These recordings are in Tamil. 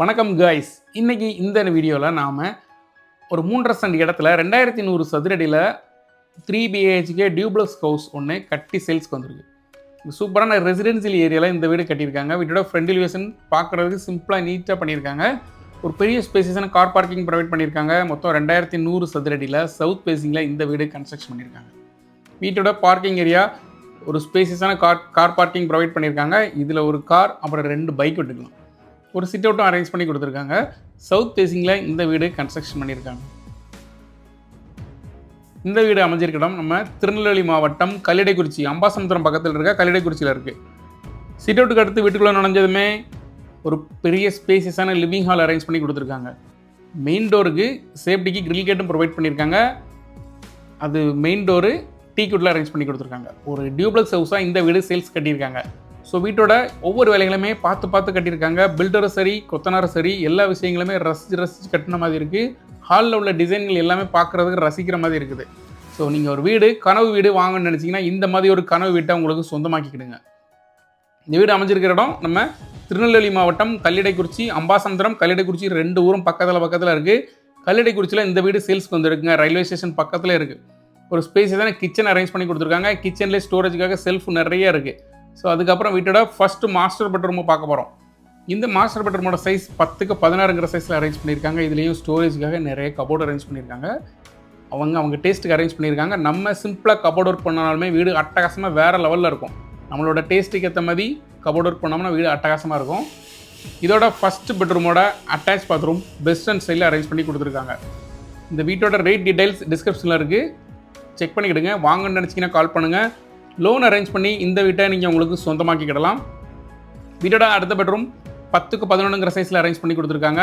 வணக்கம் காய்ஸ் இன்றைக்கி இந்த வீடியோவில் நாம் ஒரு மூன்றரை சென்ட் இடத்துல ரெண்டாயிரத்தி நூறு சதுரடியில் த்ரீ பிஹெச்கே டியூப்ளஸ் ஹவுஸ் ஒன்று கட்டி சேல்ஸ்க்கு வந்திருக்கு. சூப்பரான ரெசிடென்சியல் ஏரியாவில் இந்த வீடு கட்டியிருக்காங்க. வீட்டோட ஃப்ரெண்ட் எலிவேஷன் பார்க்குறதுக்கு சிம்பிளாக நீட்டாக பண்ணியிருக்காங்க. ஒரு பெரிய ஸ்பேசியஸான கார் பார்க்கிங் ப்ரொவைட் பண்ணியிருக்காங்க. மொத்தம் ரெண்டாயிரத்தி நூறு சதுரடியில் சவுத் பேசிங்கில் இந்த வீடு கன்ஸ்ட்ரக்ஷன் பண்ணியிருக்காங்க. வீட்டோட பார்க்கிங் ஏரியா ஒரு ஸ்பேசியஸான கார் கார் பார்க்கிங் ப்ரொவைட் பண்ணியிருக்காங்க. இதில் ஒரு கார் அப்புறம் ரெண்டு பைக் விட்டுக்கலாம். ஒரு சிட் அவுட்டும் அரேஞ்ச் பண்ணி கொடுத்துருக்காங்க. சவுத் ஃபேஸிங்கில் இந்த வீடு கன்ஸ்ட்ரக்ஷன் பண்ணியிருக்காங்க. இந்த வீடு அமைஞ்சிருக்க இடம் நம்ம திருநெல்வேலி மாவட்டம் கல்லிடைக்குறிச்சி அம்பாசமுத்திரம் பக்கத்தில் இருக்க கல்லிடைக்குறிச்சியில் இருக்குது சிட் அவுட்டுக்கு அடுத்து வீட்டுக்குள்ளே நுழைஞ்சதுமே ஒரு பெரிய ஸ்பேசியஸான லிவிங் ஹால் அரேஞ்ச் பண்ணி கொடுத்துருக்காங்க. மெயின் டோருக்கு சேஃப்டிக்கு கிரில் கேட்டும் ப்ரொவைட் பண்ணியிருக்காங்க. அது மெயின் டோரு டீ குட்டில் அரேஞ்ச் பண்ணி கொடுத்துருக்காங்க. ஒரு டியூப்ளக்ஸ் ஹவுஸாக இந்த வீடு சேல்ஸ் கட்டியிருக்காங்க. ஸோ வீட்டோட ஒவ்வொரு வேலைகளுமே பார்த்து பார்த்து கட்டியிருக்காங்க. பில்டரும் சரி கொத்தனாரும் சரி எல்லா விஷயங்களுமே ரசித்து ரசித்து கட்டின மாதிரி இருக்குது ஹாலில் உள்ள டிசைன்கள் எல்லாமே பார்க்குறதுக்கு ரசிக்கிற மாதிரி இருக்குது. ஸோ நீங்கள் ஒரு வீடு கனவு வீடு வாங்கணும்னு நினச்சிங்கன்னா இந்த மாதிரி ஒரு கனவு வீட்டை உங்களுக்கு சொந்தமாக்கிக்கிடுங்க. இந்த வீடு அமைஞ்சிருக்கிற இடம் நம்ம திருநெல்வேலி மாவட்டம் கல்லிடைக்குறிச்சி அம்பாசமுத்திரம் கல்லிடைக்குறிச்சி ரெண்டு ஊரும் பக்கத்தில் பக்கத்தில் இருக்குது கல்லிடைக்குறிச்சியில் இந்த வீடு சேல்ஸ்க்கு வந்துருக்குங்க. ரயில்வே ஸ்டேஷன் பக்கத்தில் இருக்குது ஒரு ஸ்பேஸான கிச்சன் அரேஞ்ச் பண்ணி கொடுத்துருக்காங்க. கிச்சன்லேயே ஸ்டோரேஜுக்காக செல்ஃப் நிறைய இருக்குது ஸோ அதுக்கப்புறம் வீட்டோட ஃபஸ்ட்டு மாஸ்டர் பெட்ரூமை பார்க்க போகிறோம் இந்த மாஸ்டர் பெட்ரூமோட சைஸ் பத்துக்கு பதினாறுங்கிற சைஸில் அரேஞ்ச் பண்ணியிருக்காங்க. இதுலேயும் ஸ்டோரேஜுக்காக நிறைய கபோர்டு அரேஞ்ச் பண்ணியிருக்காங்க. அவங்க அவங்க டேஸ்ட்டுக்கு அரேஞ்ச் பண்ணியிருக்காங்க. நம்ம சிம்பிளாக கபோர்ட் ஒர்க் பண்ணாலுமே வீடு அட்டகாசமாக வேறு லெவலில் இருக்கும். நம்மளோட டேஸ்ட்டுக்கு ஏற்ற மாதிரி கபோர்ட் ஒர்க் பண்ணோம்னா வீடு அட்டகாசமாக இருக்கும். இதோட ஃபஸ்ட்டு பெட்ரூமோட அட்டாச் பாத்ரூம் வெஸ்டர்ன் ஸ்டைலில் அரேஞ்ச் பண்ணி கொடுத்துருக்காங்க. இந்த வீட்டோட ரேட் டீடைல்ஸ் டிஸ்கிரிப்ஷனில் இருக்குது செக் பண்ணிக்கிடுங்க. வாங்கன்னு நினச்சிங்கன்னா கால் பண்ணுங்கள் லோன் அரேஞ்ச் பண்ணி இந்த வீட்டை நீங்கள் உங்களுக்கு சொந்தமாக்கிக்கிடலாம். வீட்டோட அடுத்த பெட்ரூம் பத்துக்கு பதினொன்றுங்கிற சைஸில் அரேஞ்ச் பண்ணி கொடுத்துருக்காங்க.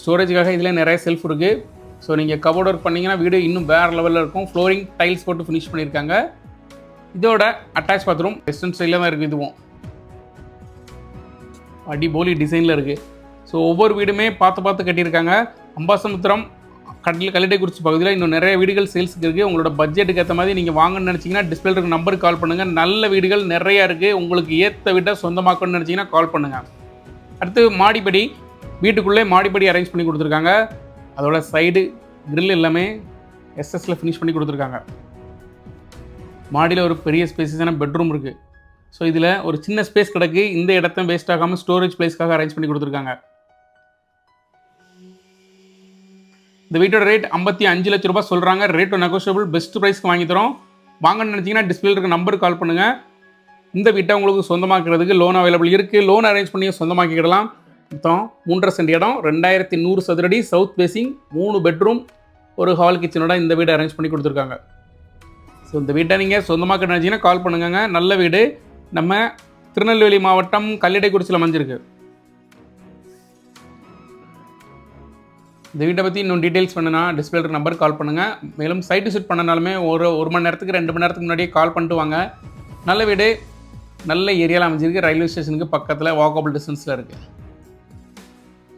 ஸ்டோரேஜுக்காக இதில் நிறைய செல்ஃப் இருக்குது ஸோ நீங்கள் கபோர்ட் ஒர்க் பண்ணிங்கன்னா வீடு இன்னும் வேறு லெவலில் இருக்கும். ஃப்ளோரிங் டைல்ஸ் போட்டு ஃபினிஷ் பண்ணியிருக்காங்க. இதோட அட்டாச் பாத்ரூம் வெஸ்டர்ன் ஸ்டைலில் தான் இருக்குது இதுவும். அடிபோலி டிசைனில் இருக்குது ஸோ ஒவ்வொரு வீடுமே பார்த்து பார்த்து கட்டியிருக்காங்க. அம்பாசமுத்திரம் கடல் கல்லிடைக்குறிச்சி பகுதியில் இன்னும் நிறைய வீடுகள் சேல்ஸுக்கு இருக்குது உங்களோட பட்ஜெட்டுக்கு ஏற்ற மாதிரி நீங்கள் வாங்கணும்னு நினச்சிங்கன்னா டிஸ்பிளே இருக்க நம்பருக்கு கால் பண்ணுங்கள் நல்ல வீடுகள் நிறையா இருக்குது உங்களுக்கு ஏற்ற வீட்டை சொந்தமாக்கணும்னு நினச்சிங்கன்னா கால் பண்ணுங்கள் அடுத்து மாடிப்படி. வீட்டுக்குள்ளே மாடிப்படி அரேஞ்ச் பண்ணி கொடுத்துருக்காங்க. அதோட சைடு grill எல்லாமே எஸ்எஸ்ல ஃபினிஷ் பண்ணி கொடுத்துருக்காங்க. மாடியில் ஒரு பெரிய ஸ்பேஸஸான பெட்ரூம் இருக்குது ஸோ இதில் ஒரு சின்ன ஸ்பேஸ் கிடக்கு. இந்த இடத்த வேஸ்ட் ஆகாமல் ஸ்டோரேஜ் பிளேஸ்க்காக அரேஞ்ச் பண்ணி கொடுத்துருக்காங்க. இந்த வீட்டோட ரேட் ஐம்பத்தி அஞ்சு லட்ச ரூபாய் சொல்கிறாங்க ரேட் நெகோஷியபிள் பெஸ்ட் ப்ரைஸ்க்கு வாங்கி தரோம். வாங்கன்னு நினச்சிங்கன்னா டிஸ்பிளே இருக்க நம்பருக்கு கால் பண்ணுங்கள் இந்த வீட்டை உங்களுக்கு சொந்தமாக்குறதுக்கு லோன் அவைலபிள் இருக்குது லோன் அரேஞ்ச் பண்ணி சொந்தமாக்கிக்கிடலாம். மொத்தம் மூன்றரை சென்ட் இடம் ரெண்டாயிரத்தி நூறு சதுரடி சவுத் பேசிங் மூணு பெட்ரூம் ஒரு ஹால் கிச்சனோட இந்த வீடு அரேஞ்ச் பண்ணி கொடுத்துருக்காங்க. ஸோ இந்த வீட்டை நீங்கள் சொந்தமாக்க நினச்சிங்கன்னா கால் பண்ணுங்கங்க. நல்ல வீடு. நம்ம திருநெல்வேலி மாவட்டம் கல்லிடைக்குறிச்சியில் அமைஞ்சிருக்கு. இந்த வீட்டை பற்றி இன்னும் டீட்டெயில்ஸ் பண்ணுனா டிஸ்பிளே நம்பர் கால் பண்ணுங்கள் மேலும் சைட் விசிட் பண்ணனாலுமே ஒரு ஒரு மணி நேரத்துக்கு ரெண்டு மணி நேரத்துக்கு முன்னாடியே கால் பண்ணிட்டு வாங்க. நல்ல வீடு நல்ல ஏரியாவில் அமைஞ்சிருக்கு. ரயில்வே ஸ்டேஷனுக்கு பக்கத்தில் வாக்கபிள் டிஸ்டன்ஸில் இருக்குது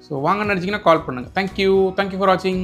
ஸோ வாங்க நினச்சிங்கன்னா கால் பண்ணுங்கள் தேங்க்யூ தேங்க்யூ ஃபார் வாட்சிங்